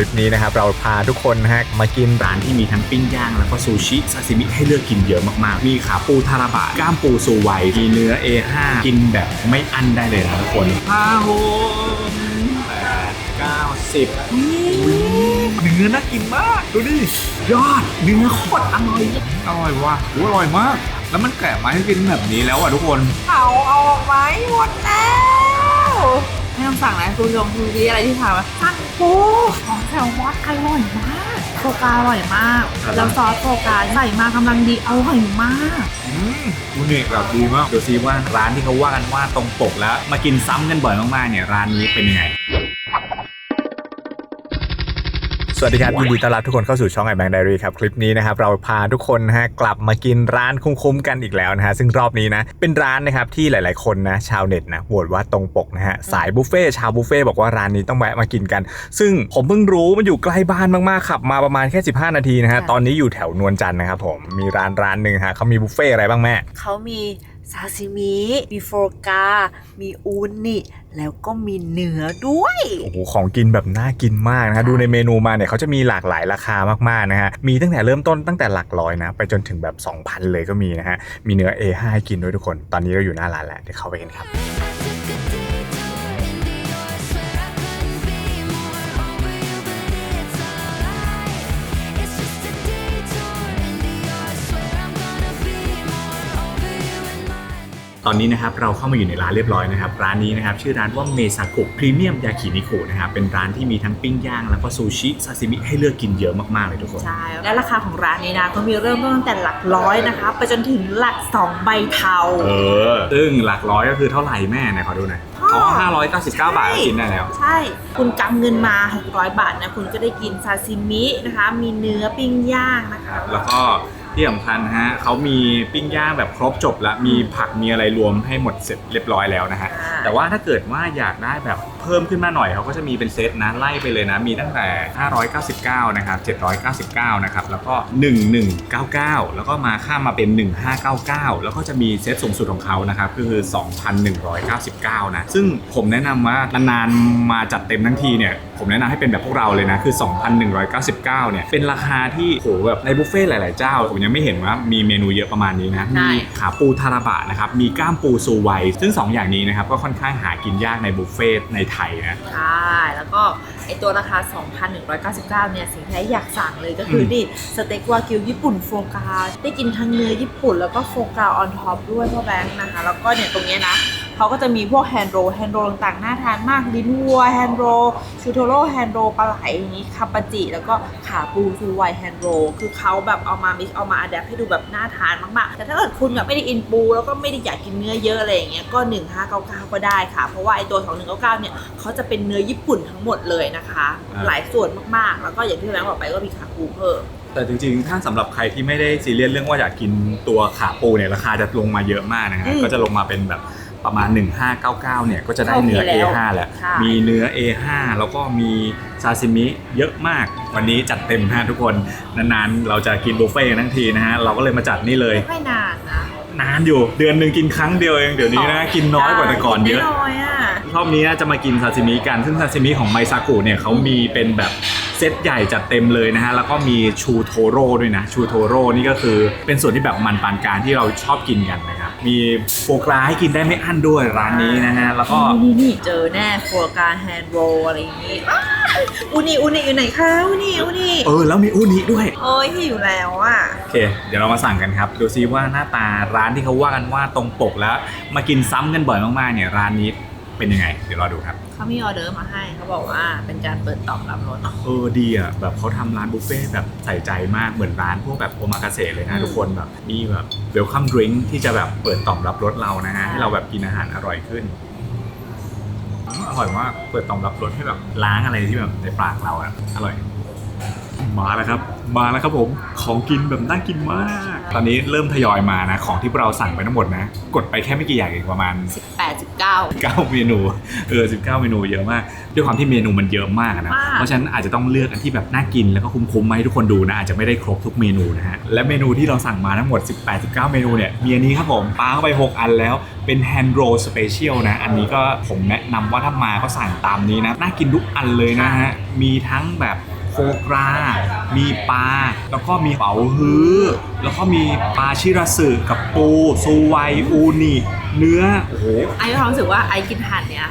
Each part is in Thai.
ลิปนี้นะครับเราพาทุกคนนะฮะมากินร้านที่มีทั้งปิ้งย่างแล้วก็ซูชิซาซิมิให้เลือกกินเยอะมากๆ มีขาปูทาราบะกล้ามปูซูไวมีเนื้อ A5 กินแบบไม่อั้นได้เลยนะทุกคนห้าหกแปดเก้าสิบเนื้อน่ากินมาก ดูดิยอดเนื้อโคตรอร่อยอร่อยว่ะโอ้อร่อยมาก แล้วมันแกะมาให้กินแบบนี้แล้วอะทุกคนเขาเอาออกไว้หมดแล้ว ไม่ต้องสั่งนะคุณผู้ชมดูดีอะไรที่ทำอะสั่งปูของแซลมอนอร่อยมากโฟกาอร่อยมากแล้วซอสโฟกาใส่มากำลังดีอร่อยมากอืมอุนิแบบดีมากดูซิว่าร้านที่เขาว่ากันว่าตรงปกแล้ว มากินซ้ำกันบ่อยมากๆเนี่ยร้านนี้เป็นยังไง สวัสดีครับ ยินดีต้อนรับทุกคนเข้าสู่ช่องไอแบงค์ไดรี่ครับ คลิปนี้นะครับ เราพาทุกคนนะฮะกลับมากินร้านคุ้มๆกันอีกแล้วนะฮะ ซึ่งรอบนี้นะ เป็นร้านนะครับ ที่หลายๆคนนะ ชาวเน็ตนะโหวตว่าตรงปกนะฮะ สายบุฟเฟ่ต์ชาวบุฟเฟ่ต์บอกว่าร้านนี้ต้องแวะมากินกัน ซึ่งผมเพิ่งรู้มันอยู่ใกล้บ้านมากๆขับมาประมาณแค่ 15 นาทีนะฮะค่ะตอนนี้อยู่แถวนวลจันทร์นะครับผมมีร้านร้านหนึ่งฮะเขามีบุฟเฟ่ต์อะไรบ้างแม่เขามี ซาซิมิมีโฟกา มีอูนิแล้วก็มีเนื้อด้วย โอ้โห ของกินแบบน่ากินมากนะฮะ ดูในเมนูมาเนี่ยเขาจะมีหลากหลายราคามากๆนะฮะ มีตั้งแต่เริ่มต้นตั้งแต่หลักร้อยนะ ไปจนถึงแบบ 2,000 เลยก็มีนะฮะ มีเนื้อ A5 ให้กินด้วยทุกคน ตอนนี้เราอยู่หน้าร้านแล้ว เดี๋ยวเข้าไปกันครับ ตอนนี้นะครับเราเข้ามาอยู่ในร้านเรียบร้อยนะครับ ร้านนี้นะครับชื่อร้านว่าเมซากุพรีเมียมยากินิคุนะครับเป็นร้านที่มีทั้งปิ้งย่างแล้วก็ซูชิซาซิมิให้เลือกกินเยอะมากๆเลยทุกคน ใช่ และราคาของร้านนี้นะก็มีเริ่มต้นตั้งแต่หลักร้อยนะคะไปจนถึงหลัก 2 ใบเทา เออ ซึ่งหลักร้อยก็คือเท่าไหร่แม่ไหนขอดูหน่อยอ๋อ599 บาทก็กินได้แล้ว ใช่ คุณกำเงินมา 600 บาทนะคุณก็ได้กินซาซิมินะคะ มีเนื้อปิ้งย่างนะคะ แล้วก็ ที่สำคัญฮะเขามีปิ้งย่างแบบครบจบแล้วมีผักมีอะไรรวมให้หมดเสร็จเรียบร้อยแล้วนะฮะอ่าแต่ว่าถ้าเกิดว่าอยากได้แบบเพิ่มขึ้นมาหน่อยเขาก็จะมีเป็นเซตนะไล่ไปเลยนะ มีตั้งแต่ 599 นะครับ 799 นะครับ แล้วก็ 1199 แล้วก็มาข้ามมาเป็น 1599 แล้วก็จะมีเซตสูงสุดของเขานะครับก็คือ 2,199 นะ ซึ่งผมแนะนำว่านานๆมาจัดเต็มทั้งทีเนี่ยผมแนะนำให้เป็นแบบพวกเราเลยนะ คือ 2,199 เนี่ย เป็นราคาที่โหแบบในบุฟเฟ่ต์หลาย ๆ เจ้า ผมยังไม่เห็นว่ามีเมนูเยอะประมาณนี้นะใช่มีขาปูทาราบะนะครับ มีก้ามปูซูไวซึ่ง 2 อย่างนี้นะครับ ก็ค่อนข้างหากินยากในบุฟเฟ่ต์ในไทยนะ ใช่แล้วก็ไอตัวราคา 2,199 เนี่ยสิ่งที่อยากสั่งเลยก็คืออม นี่สเต็กวากิวญี่ปุ่นโฟกาได้กินทั้งเนื้อญี่ปุ่นแล้วก็โฟกาออนท็อปด้วยพ่อแบงค์นะคะ แล้วก็เนี่ยตรงเนี้ยนะ เขาก็จะมีพวกแฮนด์โรแฮนด์โรต่างๆน่าทานมากลิ้นวัวแฮนด์โรชูโทโร่แฮนด์โรปลาไหลอย่างนี้คาปาจิแล้วก็ขาปูซูไวแฮนด์โรคือเขาแบบเอามามิกเอามาอัดแอปให้ดูแบบน่าทานมากๆ แต่ถ้าเกิดคุณแบบไม่ได้อินปู แล้วก็ไม่ได้อยากกินเนื้อเยอะอะไรอย่างเงี้ยก็ 1599 ก็ได้ค่ะ เพราะว่าไอตัว 2199 เนี่ยเขาจะเป็นเนื้อญี่ปุ่นทั้งหมดเลยนะคะอ่าหลายส่วนมากๆ แล้วก็อย่างที่แบงค์บอกไปก็มีขาปูเพิ่มแต่จริงๆ ถ้าสำหรับใครที่ไม่ได้ซีเรียสเรื่องว่าอยากกินตัวขาปูเนี่ยราคาจะลงมาเยอะมากนะฮะอืมก็จะลงมาเป็นแบบ ประมาณ 1599เนี่ยก็จะได้เนื้อโอเคแล้ว A5 แหละใช่มีเนื้อ A5 แล้วก็มีซาซิมิเยอะมาก วันนี้จัดเต็มฮะทุกคน นานๆ เราจะกินบุฟเฟ่ต์กันทั้งทีนะฮะ เราก็เลยมาจัดนี่เลย ไม่ค่อยนานนะ นานอยู่ เดือนหนึ่งกินครั้งเดียวเอง เดี๋ยวนี้นะ กินน้อยกว่าแต่ก่อนเยอะกิได้น้อยอะรอบนี้น่าจะมากินซาซิมิกัน ซึ่งซาซิมิของไมซากุเนี่ยเขามีเป็นแบบเซตใหญ่จัดเต็มเลยนะฮะ แล้วก็มีชูโทโร่ด้วยนะ ชูโทโร่นี่ก็คือเป็นส่วนที่แบบมันปานกลารที่เราชอบกินกันนะครับ มีโฟกราให้กินได้ไม่อั้นด้วยร้านนี้นะฮะแล้วก็นี่นี่เจอแน่โฟกาแฮนด์โรอะไรอย่างงี้อ้าวอุนิอุนิอยู่ไหนคะอุนิอุนิเออแล้วมีอูนิด้วย โอ้ยหิวแล้วอะ โอเค เดี๋ยวเรามาสั่งกันครับ ดูซิว่าหน้าตาร้านที่เขาว่ากันว่าตรงปกแล้ว มากินซ้ำกันบ่อยมากๆเนี่ยร้านนี้เป็นยังไง เดี๋ยวรอดูครับ เขามีออเดอร์มาให้เขาบอกว่าเป็นการเปิดตอบรับรถ เออดีอะแบบเขาทำร้านบุฟเฟ่ต์แบบใส่ใจมากเหมือนร้านพวกแบบโอมากาเสะเลยนะอืมทุกคนแบบมีแบบเวลคัมดริงที่จะแบบเปิดตอบรับรสเรานะฮะ ใช่ ให้เราแบบกินอาหารอร่อยขึ้นอืมอร่อยมากเปิดตอบรับรสให้แบบล้างอะไรที่แบบในปากเราอะอร่อย มาแล้วครับ มาแล้วครับผมของกินแบบน่ากินมากใช่ ตอนนี้เริ่มทยอยมานะ ของที่เราสั่งไปทั้งหมดนะ กดไปแค่ไม่กี่อย่างเองประมาณ 18 19 9 เมนู เออ 19 เมนูเยอะมาก ด้วยความที่เมนูมันเยอะมากอะนะ มาก เพราะฉะนั้นอาจจะต้องเลือกอันที่แบบน่ากินแล้วก็คุ้มๆมาให้ทุกคนดูนะ อาจจะไม่ได้ครบทุกเมนูนะฮะ และเมนูที่เราสั่งมาทั้งหมด 18 19 เมนูเนี่ย มีอันนี้ครับผมปาเข้าไป 6 อันแล้ว เป็นแฮนด์โรสเปเชียลนะ อันนี้ก็ผมแนะนำว่าถ้ามาก็สั่งตามนี้นะ น่ากินทุกอันเลยนะฮะ มีทั้งแบบโฟ กรา มีปลา แล้วก็มีเป๋าฮื้อ แล้วก็มีปลาชิราสึกับปูซูไวอูนิ เนื้อ โอ้โห ไอ้มีความรู้สึกว่าไอ้กินทานเนี้ย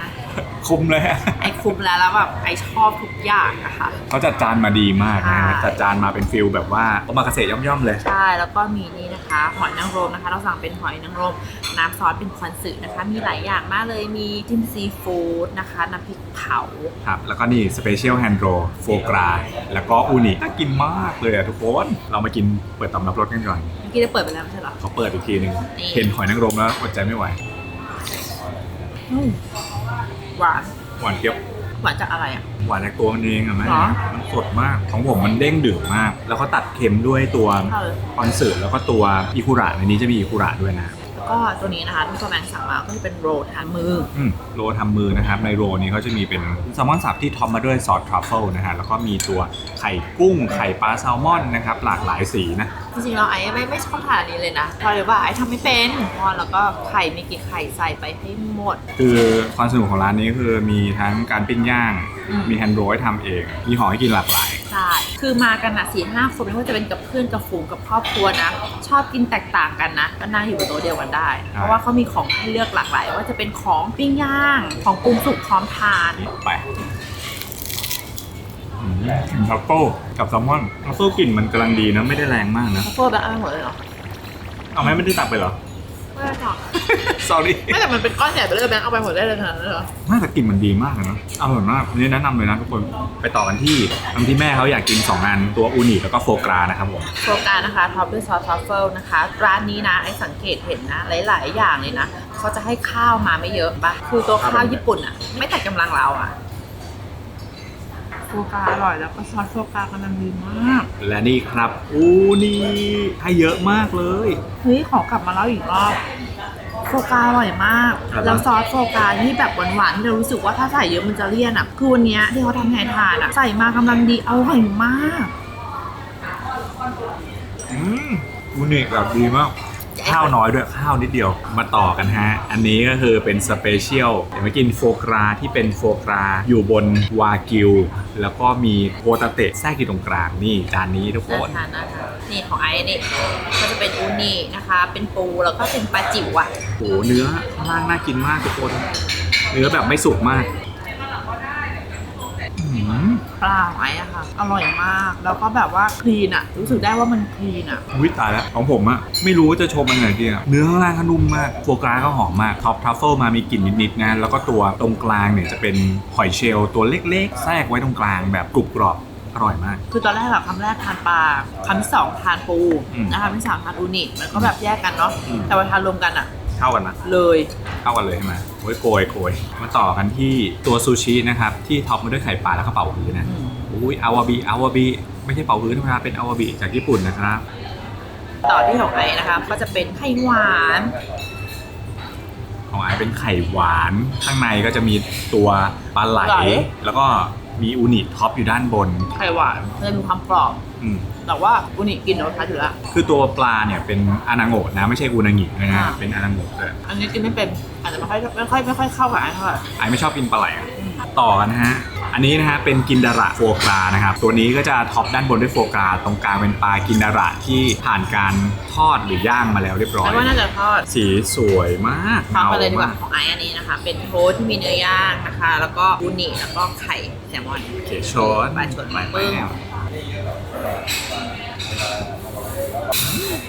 คุ้มเลยอะไอ้คุ้มแล้วแล้วแบบไอ้ชอบทุกอย่างอะค่ะเขาจัดจานมาดีมากนะใช่จัดจานมาเป็นฟิลแบบว่าโอมากาเสะย่อมๆเลย ใช่ แล้วก็มีนี่นะคะ หอยนางรมนะคะ เราสั่งเป็นหอยนางรม น้ำซอสเป็นคอนสึนะคะ มีหลายอย่างมากเลยมีจิ้มซีฟู้ดนะคะน้ำพริกเผาครับแล้วก็นี่สเปเชียลแฮนด์โรโฟกราแล้วก็อูนิน่ากินมากเลยอะทุกคนเรามากินเปิดตำรับรสกันก่อนเมื่อกี้ได้เปิดไปแล้วไม่ใช่เหรอเขาเปิดอีกทีหนึ่งนี่เห็นหอยนางรมแล้วอดใจไม่ไหวอืม หวาน หวานเจี๊ยบหวานจากอะไรอะ หวานจากตัวมันเองอะแม่เหรอมันสดมาก ของผมมันเด้งดึงมาก แล้วเขาตัดเค็มด้วยตัวเออ คอนเสิร์ตแล้วก็ตัวอิคุระในนี้จะมีอิคุระด้วยนะ แล้วก็ตัวนี้นะคะที่ตัวแมงสั่งมาก็จะเป็นโรลทานมือ อืมโรทำมือนะครับ ในโรนี้เขาจะมีเป็นแซลมอนสับที่ท็อปมาด้วยซอสทรัฟเฟิลนะฮะ แล้วก็มีตัวไข่กุ้ง ไข่ปลาแซลมอนนะครับ หลากหลายสีนะ จริงๆเราไอ้ไม่ไม่ชอบทานอันนี้เลยนะเพราะเลยว่าไอ้ทำไม่เป็นพอแล้วก็ไข่มีกี่ไข่ใส่ไปให้หมด คือความสนุกของร้านนี้คือมีทั้งการปิ้งย่าง อืม มีแฮนด์โรลให้ทำเองมีหอให้กินหลากหลาย ใช่คือมากันนะสี่ห้าคนไม่ว่าจะเป็นกับเพื่อนกับฝูงกับครอบครัวนะ ชอบกินแตกต่างกันนะก็นั่งอยู่บนโต๊ะเดียวกันได้เพราะว่าเขามีของให้เลือกหลากหลาย ว่าจะเป็นของปิ้งย่างของปรุงสุกพร้อมทาน ไปอืม ทัฟเฟิลกับแซลมอนทัฟเฟิลกลิ่นมันกำลังดีนะ ไม่ได้แรงมากนะเขาเปิดแบบเอาไปหมดเลยเหรอเอาไหมไม่ได้ตักไปเหรอ ไม่ได้หรอก sorry ไม่แต่มันเป็นก้อนใหญ่ไปเลยแบงค์เอาไปหมดได้เลยขนาดนั้นเลยเหรอน่าจะกลิ่นมันดีมากเลยนะอร่อยมากอันนี้แนะนำเลยนะทุกคนไปต่อกันที่ทางที่แม่เขาอยากกิน2อันตัวอูนิแล้วก็โฟกรานะครับผมโครงการนะคะท็อปด้วยซอสทรัฟเฟิลนะคะ ร้านนี้นะไอสังเกตเห็นนะ หลาย ๆ อย่างเลยนะเขาจะให้ข้าวมาไม่เยอะปะคือตัวข้าวญี่ปุ่นอะ ไม่ตัดกำลังเราอะ โฟกาอร่อยแล้วก็ซอสโฟกากำลังดีมาก และนี่ครับอูนิให้เยอะมากเลย เฮ้ยขอกลับมาเล่าอีกรอบโฟกาอร่อยมาก ครับแล้วซอสโฟกาที่แบบหวานๆที่เรารู้สึกว่าถ้าใส่เยอะมันจะเลี่ยนอะ คือวันเนี้ยที่เขาทำให้ทานอะ ใส่มากำลังดีอร่อยมาก อืมอูนิแบบดีมาก ข้าวน้อยด้วยข้าวนิดเดียวมาต่อกันฮะ อันนี้ก็คือเป็นสเปเชียลเดี๋ยวมากินโฟกราที่เป็นโฟกราอยู่บนวากิว แล้วก็มีโฮตาเตะแทรกอยู่ตรงกลางนี่จานนี้ทุกคน่านทานน่าทานนี่ของไอ้นี่ก็จะเป็นอูนินะคะ เป็นปูแล้วก็เป็นปลาจิ๋วอะโหเนื้อข้างล่างน่ากินมากทุกคน เนื้อแบบไม่สุกมากอืม ปลาของไอ้อะค่ะ อร่อยมาก แล้วก็แบบว่าคลีนอะรู้สึกได้ว่ามันคลีนอะวิตายแล้วของผมอะไม่รู้ว่าจะชมมันไหนดีอะเนื้อข้างล่างก็นุ่มมากโฟกราก็หอมมากท็อปทรัฟเฟิลมามีกลิ่นนิดๆนะแล้วก็ตัวตรงกลางเนี่ยจะเป็นหอยเชลล์ตัวเล็กๆแทรกไว้ตรงกลางแบบกรุบกรอบอร่อยมาก คือตอนแรกอะคำแรกทานปลาคำที่สองทานปูอืมนะคะคำที่สามทานอูนิมันก็แบบแยกกันเนาะอืม แต่พอทานรวมกันอะ เข้ากันนะเลยเข้ากันเลยใช่ไหมโอ้ยโกยโกยมาต่อกันที่ตัวซูชินะครับ ที่ท็อปมาด้วยไข่ปลาแล้วก็เป่าฮื้อนะอืมอุ้ยอาวาบิอาวาบิไม่ใช่เป่าฮื้อธรรมดาเป็นอาวาบิจากญี่ปุ่นนะครับ ต่อที่ของไอ้นะคะก็จะเป็นไข่หวาน ของไอเป็นไข่หวาน ข้างในก็จะมีตัวปลาไหลไหลแล้วก็ มีอูนิท็อปอยู่ด้านบน ไข่หวานมันจะมีความกรอบ อืม แต่ว่าอูนิกินเราทานอยู่แล้ว คือตัวปลาเนี่ยเป็นอานาโงะนะ ไม่ใช่อูนางินะฮะอ่า เป็นอานาโงะเลยอันนี้กินไม่เป็นอาจจะไม่ค่อยไม่ค่อยไม่ค่อยเข้ากับไอ้เท่าไหร่ไอไม่ชอบกินปลาไหลอะอืม ต่อกันนะฮะ อันนี้นะฮะเป็นกินดาระโฟกรานะครับ ตัวนี้ก็จะท็อปด้านบนด้วยโฟกราตรงกลางเป็นปลากินดาระที่ผ่านการทอดหรือย่างมาแล้วเรียบร้อย แล้วว่าน่าจะทอดสีสวยมากทำไปเลยดีกว่าเงของไอซ์อันนี้นะคะ เป็นโทสต์ที่มีเนื้อย่างนะคะ แล้วก็อูนิแล้วก็ไข่แซลมอนโอเคชนปลาชนไปไปปึ้งแล้ว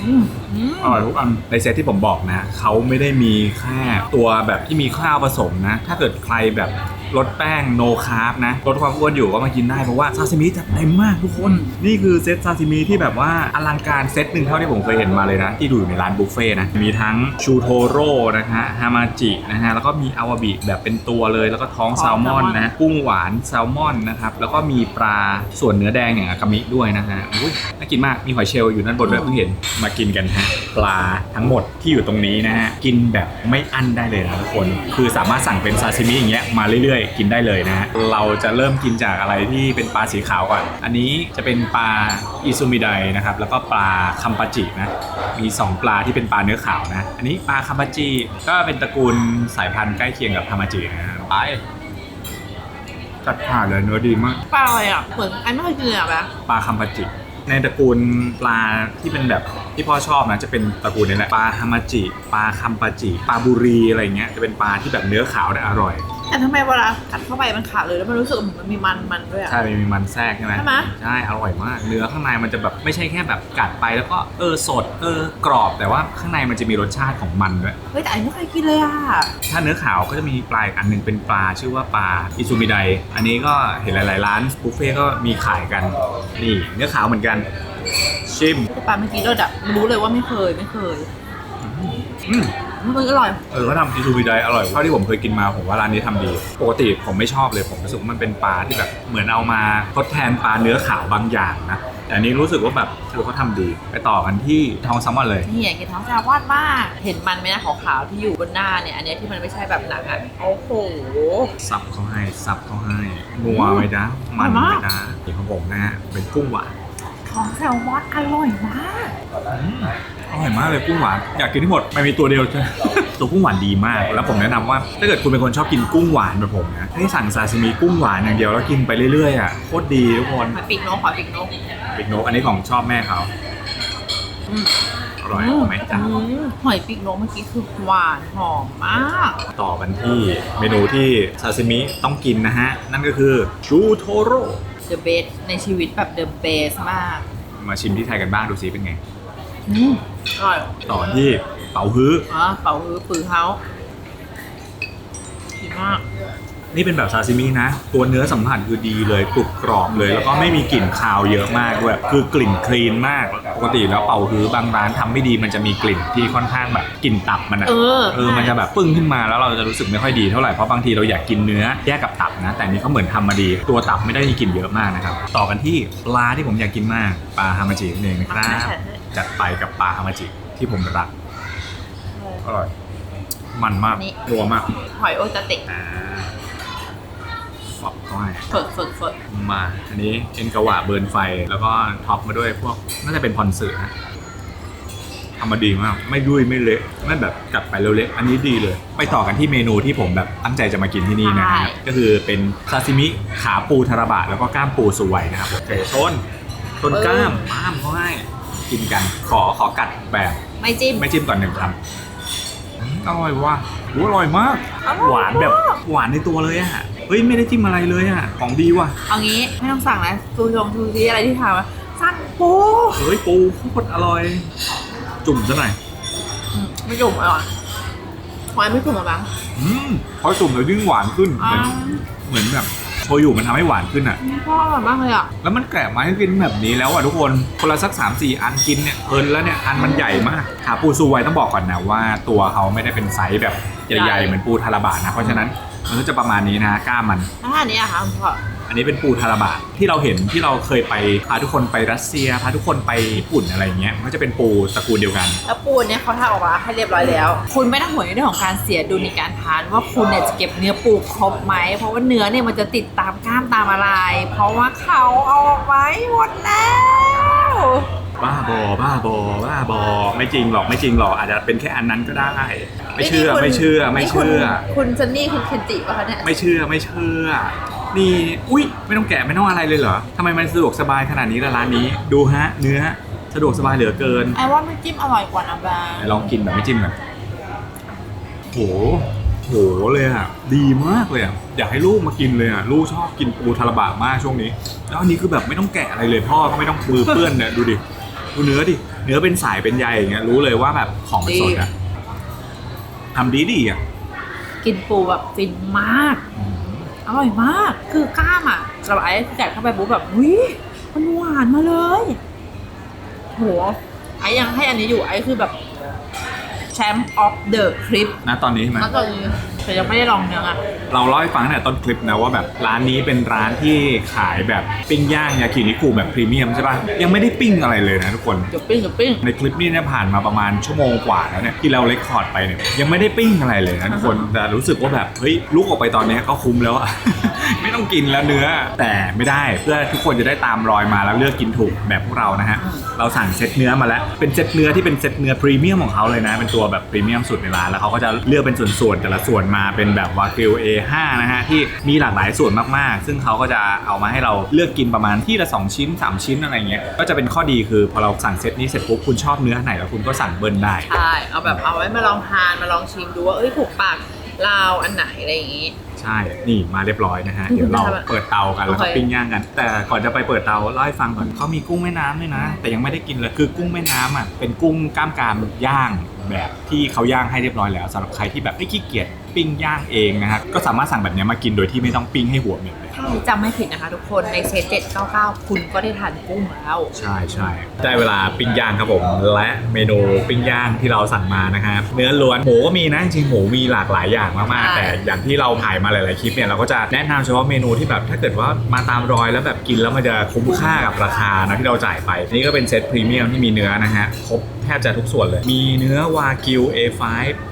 อืมอืมอร่อยทุกอันในเซตที่ผมบอกนะ เขาไม่ได้มีแค่ตัวแบบที่มีข้าวผสมนะ ถ้าเกิดใครแบบ ลดแป้งโนคาร์บนะลดความอ้วนอยู่ก็มากินได้เพราะว่าซาซิมิจัดเต็มมากทุกคน นี่คือเซตซาซิมิที่แบบว่าอลังการเซตหนึ่งเท่าที่ผมเคยเห็นมาเลยนะ ที่ดูอยู่ในร้านบุฟเฟ่ต์นะ มีทั้งชูโทโร่นะฮะฮามาจินะฮะแล้วก็มีอาวาบิแบบเป็นตัวเลยแล้วก็ท้องแซลมอนนะกุ้งหวานแซลมอนนะครับแล้วก็มีปลาส่วนเนื้อแดงอย่างอากามิด้วยนะฮะอุ้ยน่ากินมากมีหอยเชลล์อยู่ด้านบนด้วยเพิ่งเห็นมากินกันฮะปลาทั้งหมดที่อยู่ตรงนี้นะฮะกินแบบไม่อั้นได้เลยนะทุกคน คือสามารถสั่งเป็นซาซิมิอย่างเงี้ยมาเรื่อยๆกินได้เลยนะฮะเราจะเริ่มกินจากอะไรที่เป็นปลาสีขาวก่อน อันนี้จะเป็นปลาอิซูมิไดนะครับ แล้วก็ปลาคัมปาจินะ มีสองปลาที่เป็นปลาเนื้อขาวนะ อันนี้ปลาคัมปาจิก็เป็นตระกูลสายพันธุ์ใกล้เคียงกับฮามาจินะฮะไปจัดผ่านเลยเนื้อดีมาก ปลาอะไรอะเหมือนไอ้ไม่เคยกินเลยอะแบงค์ปลาคัมปาจิ ในตระกูลปลาที่เป็นแบบที่พ่อชอบนะจะเป็นตระกูลนี้แหละปลาฮามาจิปลาคัมปาจิปลาบุรีอะไรเงี้ยจะเป็นปลาที่แบบเนื้อขาวแต่อร่อย แต่ทำไมเวลากัดเข้าไปมันขาดเลยแล้วมันรู้สึกเหมือนมันมีมันมันด้วยอะใช่มีมันแทรกใช่ไหมใช่ไหมใช่อร่อยมาก เนื้อข้างในมันจะแบบไม่ใช่แค่แบบกัดไปแล้วก็เออสดเออกรอบแต่ว่าข้างในมันจะมีรสชาติของมันด้วยเฮ้ยแต่ไอ้ไม่เคยกินเลยอะถ้าเนื้อขาวก็จะมีปลาอีกอันหนึงเป็นปลาชื่อว่าปลาอิซูมิไดอันนี้ก็เห็นหลาย ๆ ร้านบุฟเฟ่ก็มีขายกันนี่เนื้อขาวเหมือนกัน ชิมแต่ปลาเมื่อกี้เราแบบรู้เลยว่าไม่เคยไม่เคยอืมมันอร่อย เออเขาทำอิซูมิไดอร่อยเท่าที่ผมเคยกินมาผมว่าร้านนี้ทำดี ปกติผมไม่ชอบเลยผมรู้สึกว่ามันเป็นปลาที่แบบเหมือนเอามาทดแทนปลาเนื้อขาวบางอย่างนะแต่อันนี้รู้สึกว่าแบบเออเขาทำดี ไปต่อกันที่ท้องแซลมอนเลยนี่อย่างกินท้องแซลมอนมากเห็นมันไหมนะขาวๆที่อยู่บนหน้าเนี่ยอันเนี้ยที่มันไม่ใช่แบบหนังอะโอ้โหสับเขาให้สับเขาให้นัวไหมจ๊ะมันไหมจ๊ะอย่างของผมนะฮะเป็นกุ้งหวาน ท้องแซลมอนอร่อยมากอร่อยมากเลยกุ้งหวาน อยากกินที่หมดไม่มีตัวเดียวใช่ตัวกุ้งหวานดีมาก แล้วผมแนะนำว่า ถ้าเกิดคุณเป็นคนชอบกินกุ้งหวานแบบผมนะให้สั่งซาซิมิกุ้งหวานอย่างเดียวแล้วกินไปเรื่อยๆอะโคตรดีทุกคนหอยปีกนกหอยปีกนกปิกโนกอันนี้ของชอบแม่เขาอืมอร่อยไหมจ๊ะอืมหอยปีกนกเมื่อกี้คือหวานหอมมาก ต่อกันที่เมนูที่ซาซิมิต้องกินนะฮะ นั่นก็คือชูโทโร่ The best ในชีวิตแบบ The best มากมาชิมที่ไทยกันบ้างดูซิเป็นไง อืมอร่อยต่อกันที่เป๋าฮื้ออ๋อเป่าฮือปือเฮาดีมาก นี่เป็นแบบซาซิมินะ ตัวเนื้อสัมผัสคือดีเลยกรุบกรอบเลย แล้วก็ไม่มีกลิ่นคาวเยอะมากด้วยคือกลิ่นคลีนมาก ปกติแล้วเป่าฮื้อบางร้านทำไม่ดีมันจะมีกลิ่นที่ค่อนข้างแบบกลิ่นตับมันอะเออ เออมันจะแบบปึ้งขึ้นมาแล้วเราจะรู้สึกไม่ค่อยดีเท่าไหร่เพราะบางทีเราอยากกินเนื้อแยกกับตับนะ แต่อันนี้เขาเหมือนทำมาดี ตัวตับไม่ได้มีกลิ่นเยอะมากนะครับต่อกันที่ปลาที่ผมอยากกินมากปลาฮามาจินั่นเองนะครับจัดไปกับปลาฮามาจิที่ผมรักอร่อย มันมากนี่ นัวมากหอยโอตาเตะ อ่า ฟับเข้าให้ฝึกฝึกฝึกมา อันนี้เอ็นกะหวะเบิร์นไฟ แล้วก็ท็อปมาด้วยพวกน่าจะเป็นพอนสือนะทำมาดีมาก ไม่ดุยไม่เละไม่แบบกัดไปเละๆอันนี้ดีเลย ไปต่อกันที่เมนูที่ผมแบบตั้งใจจะมากินที่นี่นะฮะก็คือเป็นซาซิมิขาปูทาราบะแล้วก็ก้ามปูสวยนะครับโอเคต้นต้นกล้ามป้ามเขาให้กินกันขอขอกัดแบบไม่จิ้มไม่จิ้มก่อนหนึ่งคำอืมอร่อยว่ะโหอร่อยมากอร่อยมาก หวานแบบหวานในตัวเลยอะ เฮ้ยไม่ได้จิ้มอะไรเลยอะของดีว่ะเอางี้ไม่ต้องสั่งนะซูชงซูซีอะไรที่ทำอะสั่งปูเฮ้ยปูโคตรอร่อย จุ่มซะหน่อยอืมไม่จุ่มอร่อยหอยไม่จุ่มหรอบ้างอืมพอจุ่มแล้วยิ่งหวานขึ้นเหมือนเหมือนแบบโชยุมันทำให้หวานขึ้นอะ พ่ออร่อยมากเลยอะแล้วมันแกะมาให้กินแบบนี้แล้วอะทุกคน คนละสัก 3 4 อันกินเนี่ยเพลินแล้วเนี่ย อันมันใหญ่มากขาปูซูไวต้องบอกก่อนนะว่า ตัวเขาไม่ได้เป็นไซส์แบบใหญ่ๆ เหมือนปูทาราบะนะ เพราะฉะนั้น มันก็จะประมาณนี้นะกล้ามมัน แล้วอันนี้อะคะคุณพ่ออันนี้เป็นปูทาราบะที่เราเห็นที่เราเคยไปพาทุกคนไปรัสเซียพาทุกคนไปญี่ปุ่นอะไรเงี้ยมันก็จะเป็นปูตระกูลเดียวกัน แล้วปูนเนี่ยเขาทำออกมาให้เรียบร้อยแล้ว คุณไม่ต้องห่วงในเรื่องของการเสียดุลในการทานว่าคุณเนี่ยจะเก็บเนื้อปูครบไหม เพราะว่าเนื้อเนี่ยมันจะติดตามกล้ามตามอะไร เพราะว่าเขาเอาออกไว้หมดแล้ว บ้าบอบ้าบอบ้าบอ ไม่จริงหรอกไม่จริงหรอกอาจจะเป็นแค่อันนั้นก็ได้ ไม่เชื่อนี่คุณไม่เชื่อไม่นี่คุณเชื่อ คุณซันนี่คุณเคนจิป่ะคะเนี่ย ไม่เชื่อไม่เชื่อ นี่อุ้ยไม่ต้องแกะไม่ต้องอะไรเลยเหรอทำไมมันสะดวกสบายขนาดนี้ล่ะร้านนี้ ดูฮะ เนื้อสะดวกสบายเหลือเกินไอ้ว่าไม่จิ้มอร่อยกว่านะบางไหนลองกินแบบไม่จิ้มกันโห โหเลยอะ ดีมากเลยอะ อยากให้ลูกมากินเลยอะ ลูกชอบกินปูทาราบะมากช่วงนี้ แล้วอันนี้คือแบบไม่ต้องแกะอะไรเลยพ่อก็ไม่ต้องมือเปื้อนเนี่ยดูดิ ดูเนื้อดิ เนื้อเป็นสายเป็นใยอย่างเงี้ยรู้เลยว่าแบบของมันสดอะทำดีดีอะ กินปูแบบฟินมากออร่อยมาก คือกล้ามอะสำหรับไอ้แกะเข้าไปปุ๊บแบบวิมันหวานมาเลย โห ไอ้ยังให้อันนี้อยู่ไอ้คือแบบแชมป์ออฟเดอะคลิปนะตอนนี้ใช่ไหมแล้วตอนนี้ แต่ยังไม่ได้ลองเนื้ออะ เราเล่าให้ฟังตั้งแต่ต้นคลิปนะว่าแบบร้านนี้เป็นร้านที่ขายแบบปิ้งย่างยากินิคุแบบพรีเมียมใช่ป่ะยังไม่ได้ปิ้งอะไรเลยนะทุกคน เดี๋ยวปิ้งเดี๋ยวปิ้ง ในคลิปนี้เนี่ยผ่านมาประมาณชั่วโมงกว่าแล้วเนี่ยที่เราเลคคอร์ดไปเนี่ยยังไม่ได้ปิ้งอะไรเลยนะทุกคนแต่รู้สึกว่าแบบเฮ้ยลุกออกไปตอนนี้ก็คุ้มแล้วอะ ไม่ต้องกินแล้วเนื้อ แต่ไม่ได้เพื่อทุกคนจะได้ตามรอยมาแล้วเลือกกินถูกแบบพวกเรานะฮะ เราสั่งเซตเนื้อมาแล้ว เป็นเซตเนื้อที่เป็นเซตเนื้อพรีเมียมของเขาเลยนะ เป็นตัวแบบพรีเมียมสุดในร้าน แล้วเขาก็จะเลือกเป็นส่วนๆ แต่ละส่วนมาเป็นแบบวากิว A5 นะฮะ ที่มีหลากหลายส่วนมากๆ ซึ่งเขาก็จะเอามาให้เราเลือกกินประมาณที่ละ 2 ชิ้น 3 ชิ้นอะไรเงี้ย ก็จะเป็นข้อดีคือพอเราสั่งเซตนี้เสร็จปุ๊บคุณชอบเนื้อไหนแล้วคุณก็สั่งเบิ้ลได้ ใช่ เอาแบบเอาไว้มาลองทานมาลองชิมดูว่าเอ้ยถูกปากเราอันไหนอะไรอย่างงี้ ใช่ นี่มาเรียบร้อยนะฮะ เดี๋ยวเราเปิดเตากัน แล้วก็โอเคปิ้งย่างกัน แต่ก่อนจะไปเปิดเตาเล่าให้ฟังก่อนเขามีกุ้งแม่น้ำด้วยนะ แต่ยังไม่ได้กินเลย คือกุ้งแม่น้ำอะ เป็นกุ้งกล้ามกรามย่างแบบที่เขาย่างให้เรียบร้อยแล้วสำหรับใครที่แบบไม่ขี้เกียจปิ้งย่างเองนะฮะก็สามารถสั่งแบบนี้มากินโดยที่ไม่ต้องปิ้งให้หัวเหม็นเลยถ้าจำไม่ผิดนะคะทุกคนในเซต799 คุณก็ได้ทานกุ้งแล้ว ใช่ใช่ได้เวลาปิ้งย่างครับผม และเมนูปิ้งย่างที่เราสั่งมานะครับเนื้อล้วนหมูก็มีนะจริงๆหมูมีหลากหลายอย่างมากๆ ใช่ แต่อย่างที่เราถ่ายมาหลายๆคลิปเนี่ยเราก็จะแนะนำเฉพาะเมนูที่แบบถ้าเกิดว่ามาตามรอยแล้วแบบกินแล้วมันจะคุ้มค่ากับราคานะที่เราจ่ายไป นี่ก็เป็นเซตพรีเมียมที่มีเนื้อนะฮะครบแทบจะทุกส่วนเลย มีเนื้อวากิว A5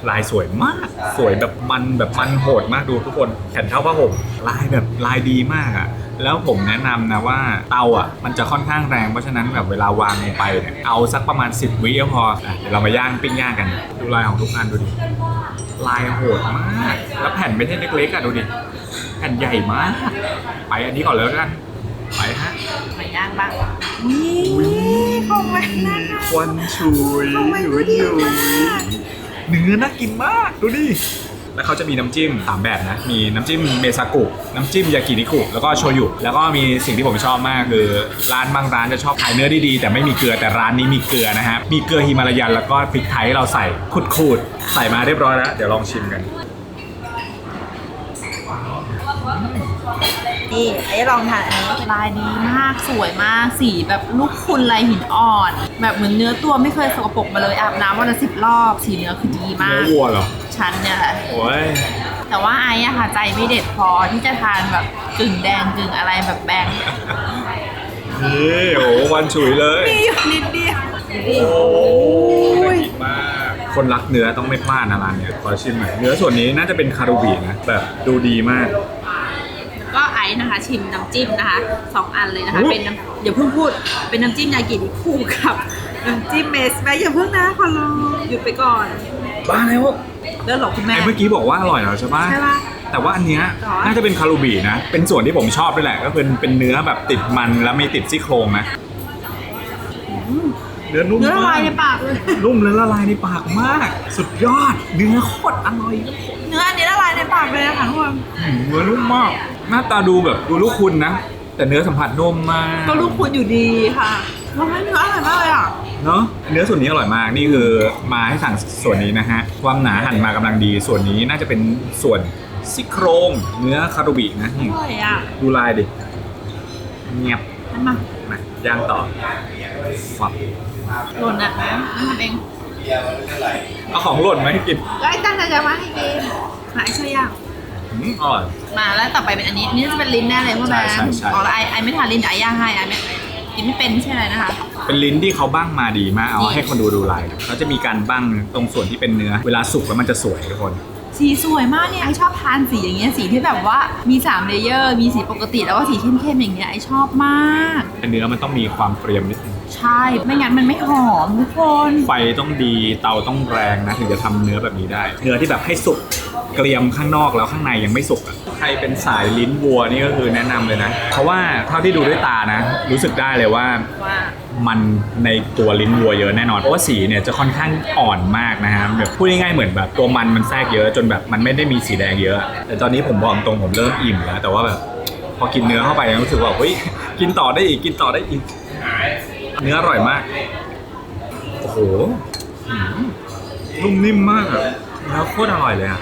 ลายสวยมาก สวยแบบมันแบบมันโหดมากดูทุกคนแผ่นเท่าผ้าห่มลายแบบลายดีมากอะแล้วผมแนะนำนะว่าเตาอะมันจะค่อนข้างแรงเพราะฉะนั้นแบบเวลาวางลงไปเนี่ยเอาสักประมาณ 10 วิก็พออะเดี๋ยวเรามาย่างปิ้งย่างกัน ดูลายของทุกอันดูดิ ลายโหดมาก แล้วแผ่นไม่ใช่เล็กๆอะดูดิ แผ่นใหญ่มาก ไปอันนี้ก่อนเลยแล้วกัน ไปฮะมาย่างบ้างนี่ของแม่นั่นนะควันชุยทำไมดูดีมาก เนื้อน่ากินมาก ดูดิ แล้วเขาจะมีน้ำจิ้มสามแบบนะ มีน้ำจิ้มเมซากุ น้ำจิ้มยากินิคุ แล้วก็โชยุ แล้วก็มีสิ่งที่ผมชอบมากคือร้านบางร้านจะชอบขายเนื้อดีๆ แต่ไม่มีเกลือแต่ร้านนี้มีเกลือนะฮะ มีเกลือฮิมาลายันแล้วก็พริกไทยเราใส่ขูดๆ ใส่มาเรียบร้อยแล้ว เดี๋ยวลองชิมกัน นี่ไอ้ลองทานอันนี้ลายดีมากสวยมากสีแบบลูกคุณลายหินอ่อน แบบเหมือนเนื้อตัวไม่เคยสกปรกมาเลยอาบน้ำวันละสิบรอบสีเนื้อคือดีมาเนื้กอวัวเหรอชั้นเนี่ยแหละโอ้ยแต่ว่าไอ้อะค่ะใจไม่เด็ดพอที่จะทานแบบกึ่งแดงกึ่งอะไรแบบแบงค์นี่โอ้วันฉุยเลยมีอยู่นิดเดียวโอ้น่ากินมากคนรักเนื้อต้องไม่พลาดนะร้านเนี้ยขอชิมหน่อยเนื้อส่วนนี้น่าจะเป็นคารูบีนะแบบดูดีมากก็ไอ้ นะคะ ชิมน้ำจิ้มนะคะสองอันเลยนะคะอุ๊ยเป็นน้ำอย่าเพิ่งพูด เป็นน้ำจิ้มยากินิคู่กับน้ำจิ้มเมสแม่อย่าเพิ่งนะขอร้องหยุดไปก่อนบ้าแล้วเลิศหรอคุณแม่ ไอ้เมื่อกี้บอกว่าอร่อยแล้วใช่ปะใช่ปะ แต่ว่าอันเนี้ยหรอ น่าจะเป็นคารูบีนะ เป็นส่วนที่ผมชอบด้วยแหละ ก็เป็นเป็นเนื้อแบบติดมันแล้วไม่ติดซี่โครงนะเนื้อนุ่มเนื้อละลายมในกปากเลย นุ่มและละลายในปากมาก สุดยอด เนื้อโคตรอร่อยเนื้ ในปากเลยนะคะทุกคนอืมเนื้อนุ่มมาก หน้าตาดูแบบดูลูกคุณนะ แต่เนื้อสัมผัสนุ่มมากก็ลูกคุณอยู่ดีค่ะว่าให้เนื้ออร่อยมากเลยอะเนาะเนื้อส่วนนี้อร่อยมากนี่คือมาให้สั่งส่วนนี้นะฮะ ความหนาหั่นมากำลังดี ส่วนนี้น่าจะเป็นส่วนซี่โครงเนื้อคารุบินะอนี่ร่อยอะดูลายดิเงียบนั่นมามาย่างต่อฟับหล่นอะนะนั่นทำเองเอาของหล่นมาให้กินแล้วไอ้ตั้งใจจะมาให้กิน หายใช่ยังอืมอร่อย มาแล้วต่อไปเป็นอันนี้อันนี่จะเป็นลิ้นแน่เลยเพราะแบงใช่ใช่ อ๋อแล้วไอไอไม่ทานลิ้นไอย่างให้ไอไม่กินไม่เป็นใช่ไหมนะคะ เป็นลิ้นที่เขาบ้างมาดีมาก เอาให้คนดูดูลายเขาจะมีการบ้างตรงส่วนที่เป็นเนื้อ เวลาสุกแล้วมันจะสวยทุกคน สีสวยมากเนี่ยไอชอบทานสีอย่างเงี้ยสีที่แบบว่ามี3เลเยอร์มีสีปกติแล้วก็สีเข้มๆอย่างเงี้ยไอชอบมาก เนื้อมันต้องมีความเกรียมนิดนึงใช่ไม่งั้นมันไม่หอมทุกคน ไฟต้องดี เตาต้องแรงนะ ถึงจะทำเนื้อแบบนี้ได้ เนื้อที่แบบให้สุก เกรียมข้างนอกแล้วข้างในยังไม่สุกอะใครเป็นสายลิ้นวัวนี่ก็คือแนะนำเลยนะ เพราะว่าเท่าที่ดูด้วยตานะ รู้สึกได้เลยว่า ว่ามันในตัวลิ้นวัวเยอะแน่นอน เพราะว่าสีเนี่ยจะค่อนข้างอ่อนมากนะฮะแบบพูดง่ายๆเหมือนแบบตัวมันมันแทรกเยอะ จนแบบมันไม่ได้มีสีแดงเยอะ แต่ตอนนี้ผมบอกตรงผมเริ่มอิ่มแล้ว แต่ว่าแบบพอกินเนื้อเข้าไปรู้สึกว่าเฮ้ยกินต่อได้อีกกินต่อได้อีก เนื้ออร่อยมาก โอ้โหอืมนุ่มนิ่มมากอะแล้วโคตรอร่อยเลยอะ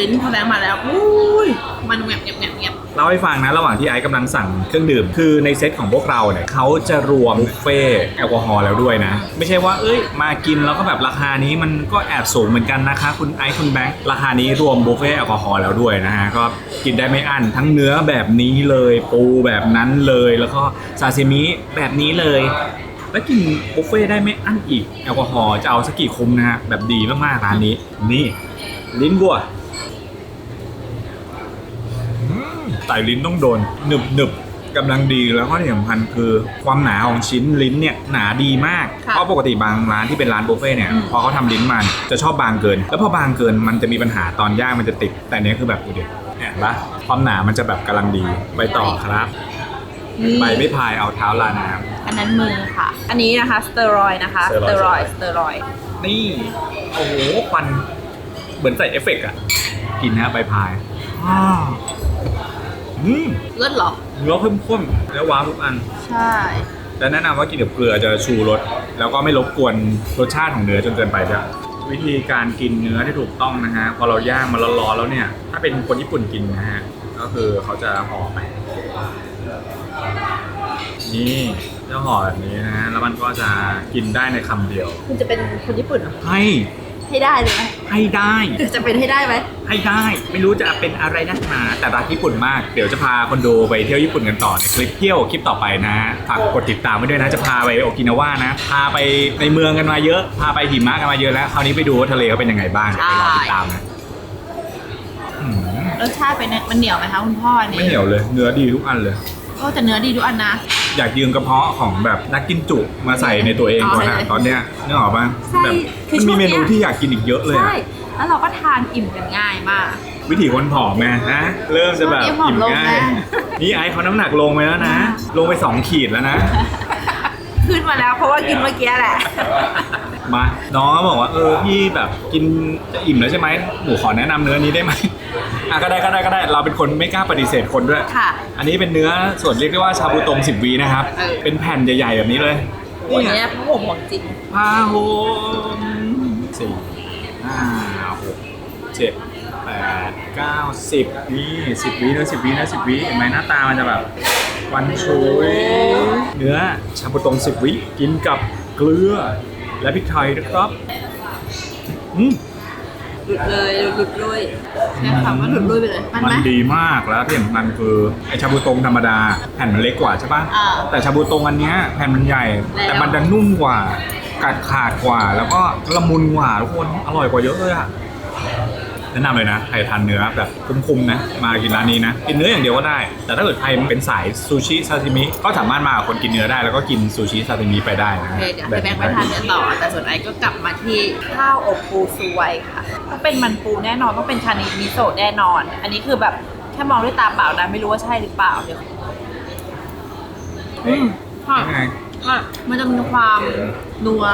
ลิ้นพอแบงค์มาแล้วอุ้ยมันแงบแงบแงบแงบเล่าให้ฟังนะระหว่างที่ไอซ์กำลังสั่งเครื่องดื่ม คือในเซตของพวกเราเนี่ยเขาจะรวมบุฟเฟ่แอลกอฮอล์แล้วด้วยนะ ไม่ใช่ว่าเอ้ยมากินแล้วก็แบบราคานี้มันก็แอบสูงเหมือนกันนะคะ คุณไอซ์คุณแบงค์ราคานี้รวมบุฟเฟ่แอลกอฮอล์แล้วด้วยนะฮะก็กินได้ไม่อั้นทั้งเนื้อแบบนี้เลยปูแบบนั้นเลยแล้วก็ซาซิมิแบบนี้เลย แล้วกินบุฟเฟ่ได้ไม่อั้นอีกแอลกอฮอล์จะเอาสักกี่คุ้มนะฮะแบบดีมากๆร้านนี้ นี่ ลิ้นวัว ไต่ลิ้นต้องโดนหนึบหนึบกำลังดีแล้วก็ที่สำคัญคือความหนาของชิ้นลิ้นเนี่ยหนาดีมาก ค่ะเพราะปกติบางร้านที่เป็นร้านบุฟเฟ่ต์เนี่ยอืม พอเขาทำลิ้นมันจะชอบบางเกิน แล้วพอบางเกินมันจะมีปัญหาตอนย่างมันจะติด แต่เนี้ยคือแบบดูดิเนี่ยเห็นปะความหนามันจะแบบกำลังดีไปต่อครับนี่ใบไม่พายเอาเท้าลาน้ำอันนั้นมือค่ะ อันนี้นะคะสเตอรอยนะคะสสเตเตออรรออยยสเตอรอยนี่โอ้โหควันเหมือนใส่เอฟเฟกต์อะกินฮะใบพายอ้าว อืมเลิศเหรอเนื้อเข้มข้นแล้วว้าวทุกอัน ใช่และแนะนำว่ากินกับเกลือจะชูรสแล้วก็ไม่รบกวนรสชาติของเนื้อจนเกินไปด้วยวิธีการกินเนื้อที่ถูกต้องนะฮะพอเราย่างมันร้อนๆแล้วเนี่ย ถ้าเป็นคนญี่ปุ่นกินนะฮะก็คือเขาจะห่อไปนี่จะห่อแบบนี้นะฮะแล้วมันก็จะกินได้ในคำเดียว คุณจะเป็นคนญี่ปุ่นเหรอ ให้ให้ได้เลยไหม ให้ได้ จะเป็นให้ได้ไหมให้ได้ ไม่รู้จะเป็นอะไรนักหนาแต่รักญี่ปุ่นมาก เดี๋ยวจะพาคนดูไปเที่ยวญี่ปุ่นกันต่อในคลิปเที่ยวคลิปต่อไปนะฝากกดติดตามไว้ด้วยนะ จะพาไปโอกินาวานะ พาไปในเมืองกันมาเยอะ พาไปหิมะกันมาเยอะแล้ว คราวนี้ไปดูว่าทะเลเขาเป็นยังไงบ้างเดี๋ยวไปรอติดตามนะอืมรสชาติเป็นไงมันเหนียวไหมคะคุณพ่ออันนี้ไม่เหนียวเลย เนื้อดีทุกอันเลยก็แต่เนื้อดีทุกอันนะ อยากยืมกระเพาะของแบบนักกินจุมาใส่ในตัวเองก่อนนะอ๋อตอนเนี้ยนึกออกปะใช่แบบคือมันมีช่วงเมเนี้ย นูที่อยากกินอีกเยอะเลยอะใช่แล้วเราก็ทานอิ่มกันง่ายมาก วิถีคนผอมไงนะเริ่มจะแบบช่วงนี้ผอมอิ่มลงง่ายนะ นี่ไอซ์เขาน้ำหนักลงไปแล้วนะ ลงไป2ขีดแล้วนะ ขึ้นมาแล้วเพราะว่ากินเมื่อกี้แหละ มาน้องก็บอกว่าเออพี่แบบกินจะอิ่มแล้วใช่ไหมหนูขอแนะนำเนื้อนี้ได้ไหม อะก็ได้ก็ได้ก็ได้เราเป็นคนไม่กล้าปฏิเสธคนด้วย ค่ะ อันนี้เป็นเนื้อส่วนเรียกได้ว่าชาบูตรง10วีนะครับ เออ เป็นแผ่นใหญ่ๆแบบนี้เลยวันนี่ไงนี้พระผมของจริงพาโฮมสี่ห้าหกเจ็ดแปดเก้าสิบนี่สิบวิเนื้อสิบวิเนื้อสิบวิเห็นไหมหน้าตามันจะแบบวันชุยเนื้อชาบูตรงสิบวิกินกับเกลือและพริกไทยนะครับอืม หลุดเลยหลุดลุยใช้คำว่าหลุดลุยไปเลย มันมัไหมนดีมากแล้วที่สำคัญคือไอชาบูตรงธรรมดาแผ่นมันเล็กกว่าใช่ปะอ่าแต่ชาบูตรงอันเนี้ยแผ่นมันใหญ่ แล้ว แต่มันจะนุ่มกว่ากัดขาดกว่า แล้วก็ละมุนกว่าทุกคนอร่อยกว่าเยอะเลยอะแนะนำเลยนะใครทานเนื้อแบบคุ้มๆนะ มากินร้านนี้นะ กินเนื้ออย่างเดียวก็ได้ แต่ถ้าเกิดใครเป็นสายซูชิซาซิมิก็สามารถมากับคนกินเนื้อได้ แล้วก็กินซูชิซาซิมิไปได้นะโอเคเดี๋ยวให้แบงค์ไปทานเนื้อต่อ แต่ส่วนไอ้ก็กลับมาที่ข้าวอบปูซูไวค่ะต้องเป็นมันปูแน่นอนต้องเป็นชานิมิโซะแน่นอน อันนี้คือแบบแค่มองด้วยตาเปล่านะไม่รู้ว่าใช่หรือเปล่าเดี๋ยวอืมค่ะยังไง อะมันจะมีความนัว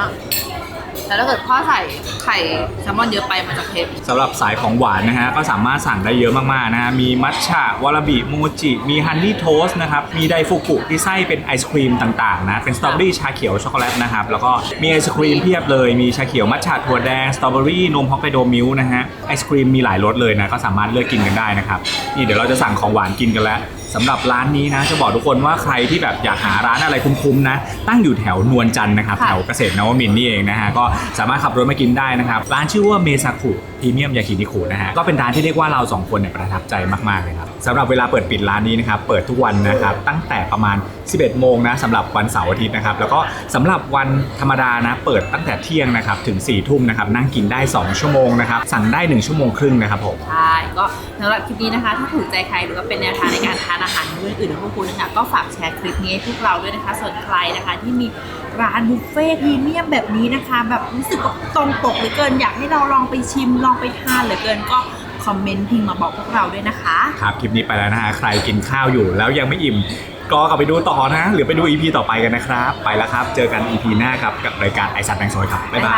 แต่ถ้าเกิดพ่อใส่ไข่แซลมอนเยอะไปมันจะเค็มสำหรับสายของหวานนะฮะก็สามารถสั่งได้เยอะมากๆนะฮะมีมัทฉะวาราบิโมจิมีฮันนี่โทสนะครับมีไดฟุกุที่ไส้เป็นไอศครีมต่างๆนะเป็นสตรอเบอรี่ชาเขียวช็อกโกแลตนะครับแล้วก็มีไอศครีมเพียบเลยมีชาเขียวมัทฉะถั่วแดงสตรอเบอรี่นมฮอกไกโดมิลค์นะฮะไอศครีมมีหลายรสเลยนะก็สามารถเลือกกินกันได้นะครับนี่เดี๋ยวเราจะสั่งของหวานกินกันแล้ว สำหรับร้านนี้นะ จะบอกทุกคนว่าใครที่แบบอยากหาร้านอะไรคุ้มๆนะ ตั้งอยู่แถวนวลจันทร์นะครับ ค่ะ แถวเกษตรนวมินทร์นี่เองนะฮะ ก็สามารถขับรถมากินได้นะครับ ร้านชื่อว่าเมซาคุพ รีเมียมยากินิคุนะฮะก็เป็นร้านที่เรียกว่าเราสองคนเนี่ยประทับใจมากๆเลยครับสำหรับเวลาเปิดปิดร้านนี้นะครับเปิดทุกวันนะครับตั้งแต่ประมาณ 11 โมงนะสำหรับวันเสาร์อาทิตย์นะครับแล้วก็สำหรับวันธรรมดานะเปิดตั้งแต่เที่ยงนะครับถึง4ี่ทุ่มนะครับนั่งกินได้ 2 ชั่วโมงนะครับสั่งได้ 1 ชั่วโมงครึ่งนะครับผมใช่ก็สำหรับคลิปนี้นะคะ ถ้าถูกใจใครหรือว่าเป็นแนวทางในการทานอาหารมื้ออื่นๆของพวกคุณนะคะก็ฝากแชร์คลิปนี้ให้พวกเราด้วยนะคะส่วนใครนะคะที่มี ร้านบุฟเฟ่ต์พรีเมียมแบบนี้นะคะ แบบรู้สึกว่าตรงปกเหลือเกิน อยากให้เราลองไปชิมลองไปทานเหลือเกินก็คอมเมนต์พิมพ์มาบอกพวกเราด้วยนะคะ ครับ คลิปนี้ไปแล้วนะฮะ ใครกินข้าวอยู่แล้วยังไม่อิ่ม ก็กลับไปดูต่อนะ หรือไปดู EP ต่อไปกันนะครับ ไปแล้วครับ เจอกัน EP หน้าครับ กับรายการไอซัตแบงค์ซอยครับ บ๊ายบา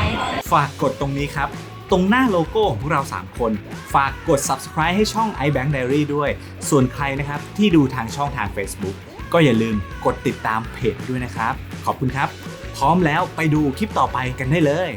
ยยฝากกดตรงนี้ครับ ตรงหน้าโลโก้ของพวกเรา 3 คน ฝากกด subscribe ให้ช่อง iBank Diary ด้วย ส่วนใครนะครับที่ดูทางช่องทาง Facebook ก็อย่าลืมกดติดตามเพจด้วยนะครับ ขอบคุณครับ พร้อมแล้วไปดูคลิปต่อไปกันได้เลย